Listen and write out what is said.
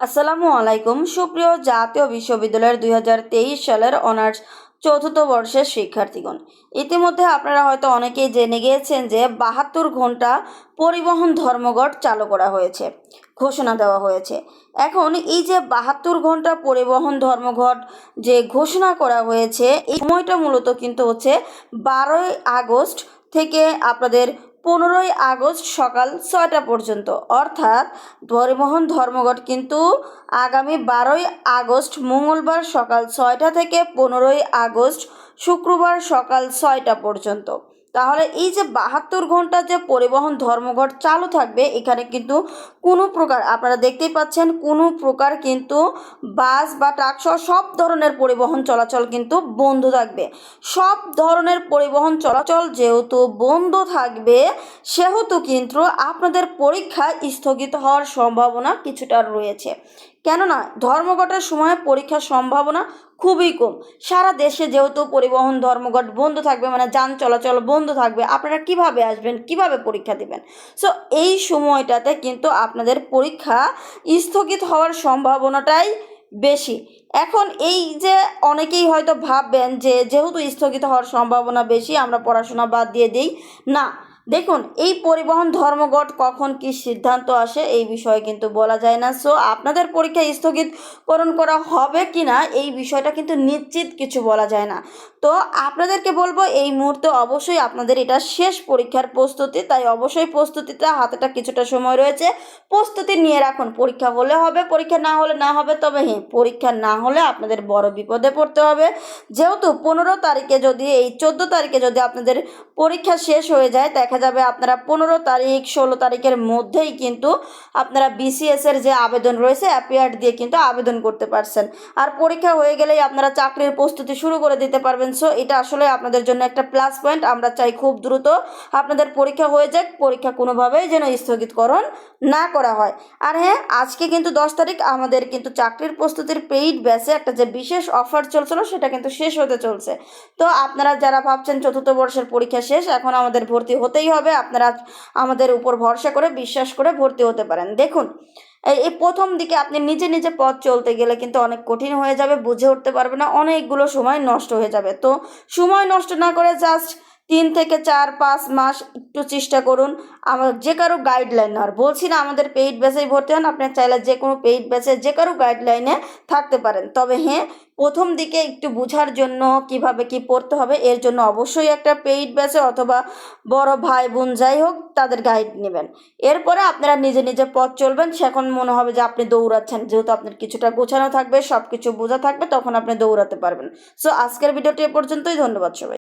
আসসালামু আলাইকুম। সুপ্রিয় জাতীয় বিশ্ববিদ্যালয়ের দু হাজার তেইশ সালের অনার্স চতুর্থ বর্ষের শিক্ষার্থীগণ, ইতিমধ্যে আপনারা হয়তো অনেকেই জেনে গিয়েছেন যে বাহাত্তর ঘণ্টা পরিবহন ধর্মঘট চালু করা হয়েছে, ঘোষণা দেওয়া হয়েছে। এখন এই যে বাহাত্তর ঘণ্টা পরিবহন ধর্মঘট যে ঘোষণা করা হয়েছে, এই সময়টা মূলত কিন্তু হচ্ছে বারোই আগস্ট থেকে আপনাদের পনেরোই আগস্ট সকাল ছয়টা পর্যন্ত। অর্থাৎ পরিবহন ধর্মঘট কিন্তু আগামী বারোই আগস্ট মঙ্গলবার সকাল ছয়টা থেকে পনেরোই আগস্ট শুক্রবার সকাল ছয়টা পর্যন্ত। তাহলে এই যে বাহাত্তর ঘণ্টা যে পরিবহন ধর্মঘট চালু থাকবে, এখানে কিন্তু কোনো প্রকার, আপনারা দেখতেই পাচ্ছেন, কোনো প্রকার কিন্তু বাস বা ট্রাকসহ সব ধরনের পরিবহন চলাচল কিন্তু বন্ধ থাকবে। সব ধরনের পরিবহন চলাচল যেহেতু বন্ধ থাকবে, সেহেতু কিন্তু আপনাদের পরীক্ষা স্থগিত হওয়ার সম্ভাবনা কিছুটা রয়েছে। কেননা ধর্মঘটের সময় পরীক্ষার সম্ভাবনা খুবই কম। সারা দেশে যেহেতু পরিবহন ধর্মঘট বন্ধ থাকবে মানে যান চলাচল বন্ধ থাকবে, আপনারা কীভাবে আসবেন, কীভাবে পরীক্ষা দিবেন? সো এই সময়টাতে কিন্তু আপনাদের পরীক্ষা স্থগিত হওয়ার সম্ভাবনাটাই বেশি। এখন এই যে অনেকেই হয়তো ভাববেন যে যেহেতু স্থগিত হওয়ার সম্ভাবনা বেশি, আমরা পড়াশোনা বাদ দিয়ে দিই, না। দেখুন, এই পরিবহন ধর্মঘট কখন কি সিদ্ধান্ত আসে এই বিষয়ে কিন্তু বলা যায় না। সো আপনাদের পরীক্ষা স্থগিতকরণ করা হবে কি না এই বিষয়টা কিন্তু নিশ্চিত কিছু বলা যায় না। তো, আপনাদেরকে বলব, এই মুহূর্তে অবশ্যই আপনাদের এটা শেষ পরীক্ষার প্রস্তুতি, তাই অবশ্যই প্রস্তুতিটা হাতেটা কিছুটা সময় রয়েছে। প্রস্তুতি নিয়ে রাখুন, পরীক্ষা হলে হবে, পরীক্ষা না হলে না হবে, তবে হ্যাঁ পরীক্ষা না হলে আপনাদের বড় বিপদে পড়তে হবে। যেহেতু পনেরো তারিখে যদি, এই চোদ্দ তারিখে যদি আপনাদের পরীক্ষা শেষ হয়ে যায় দেখা যাবে আপনারা পনেরো তারিখ, ষোলো তারিখের মধ্যেই কিন্তু আপনারা বিসিএস এর যে আবেদন রয়েছে অ্যাপিয়ার্ড দিয়ে কিন্তু আবেদন করতে পারছেন। আর পরীক্ষা হয়ে গেলেই আপনারা চাকরির প্রস্তুতি শুরু করে দিতে পারবেন। সো এটা আসলে আপনাদের জন্য একটা প্লাস পয়েন্ট আমরা চাই খুব দ্রুত আপনাদের পরীক্ষা হয়ে যাক, পরীক্ষা কোনোভাবেই যেন স্থগিতকরণ না করা হয়। আর হ্যাঁ আজকে কিন্তু দশ তারিখ, আমাদের কিন্তু চাকরির প্রস্তুতির পেইড ব্যাচে একটা যে বিশেষ অফার চলছিল, সেটা কিন্তু শেষ হতে চলছে। তো আপনারা যারা ভাবছেন চতুর্থ বর্ষের পরীক্ষা শেষ, এখন আমাদের ভর্তি হতেই হবে। আপনারা আমাদের উপর ভরসা করে, বিশ্বাস করে ভর্তি হতে পারেন। দেখুন, এই প্রথম দিকে আপনি নিজে নিজে পথ চলতে গেলে কিন্তু অনেক কঠিন হয়ে যাবে, বুঝে উঠতে পারবে না, অনেকগুলো সময় নষ্ট হয়ে যাবে। তো সময় নষ্ট না করে জাস্ট তিন থেকে চার, পাঁচ মাস একটু চেষ্টা করুন। আমার যে কারও গাইডলাইন নেওয়ার বলছি না, আমাদের পেইড ব্যাচেই ভর্তি হন, আপনি চাইলে যে কোনো পেইড ব্যাচে যে কারও গাইডলাইনে থাকতে পারেন। তবে হ্যাঁ প্রথম দিকে একটু বোঝার জন্য কীভাবে কি পড়তে হবে, এর জন্য অবশ্যই একটা পেইড ব্যাচে অথবা বড় ভাই বোন যাই হোক, তাদের গাইড নেবেন। এরপরে আপনারা নিজে নিজে পথ চলবেন। সেখন মনে হবে যে আপনি দৌড়াচ্ছেন। যেহেতু আপনার কিছুটা গোছানো থাকবে সব কিছু বোঝা থাকবে, তখন আপনি দৌড়াতে পারবেন। সো আজকের ভিডিওটি এ পর্যন্তই। ধন্যবাদ সবাই।